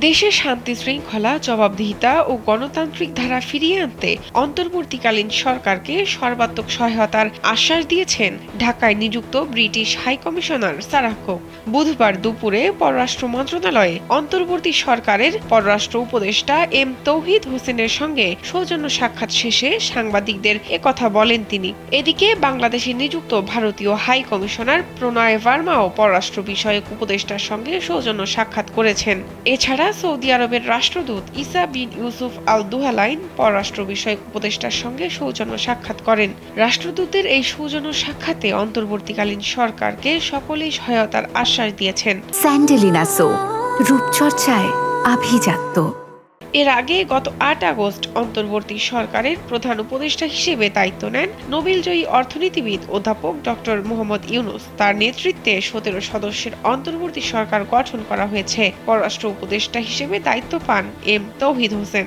দেশে শান্তি শৃঙ্খলা, জবাবদিহিতা ও গণতান্ত্রিক ধারা ফিরিয়ে আনতে অন্তর্বর্তীকালীন সরকারকে সর্বাত্মক সহায়তার আশ্বাস দিয়েছেন ঢাকায় নিযুক্ত ব্রিটিশ হাইকমিশনার সারাহ্ক। বুধবার দুপুরে পররাষ্ট্র মন্ত্রণালয়ে অন্তর্বর্তী সরকারের পররাষ্ট্র উপদেষ্টা এম তৌহিদ হোসেনের সঙ্গে সৌজন্য সাক্ষাৎ শেষে সাংবাদিকদের একথা বলেন তিনি। এদিকে বাংলাদেশে নিযুক্ত ভারতীয় হাই কমিশনার প্রণয় ভার্মাও পররাষ্ট্র বিষয়ক উপদেষ্টার সঙ্গে সৌজন্য সাক্ষাৎ করেছেন। এছাড়া সৌদি আরবের রাষ্ট্রদূত ইসা বিন ইউসুফ আল দুহালাইন পররাষ্ট্র বিষয়ক উপদেষ্টার সঙ্গে সৌজন্য সাক্ষাৎ করেন। রাষ্ট্রদূতের এই সৌজন্য সাক্ষাতে অন্তর্বর্তীকালীন সরকারকে সকলেই সহায়তার আশ্বাস দিয়েছেন। স্যান্ডেলিনা সো, রূপচর্চায় আভিজাত্য। এর আগে গত আট আগস্ট অন্তর্বর্তী সরকারের প্রধান উপদেষ্টা হিসেবে দায়িত্ব নেন নোবেলজয়ী অর্থনীতিবিদ অধ্যাপক ডক্টর মোহাম্মদ ইউনুস। তার নেতৃত্বে সতেরো সদস্যের অন্তর্বর্তী সরকার গঠন করা হয়েছে। পররাষ্ট্র উপদেষ্টা হিসেবে দায়িত্ব পান M Touhid Hossain.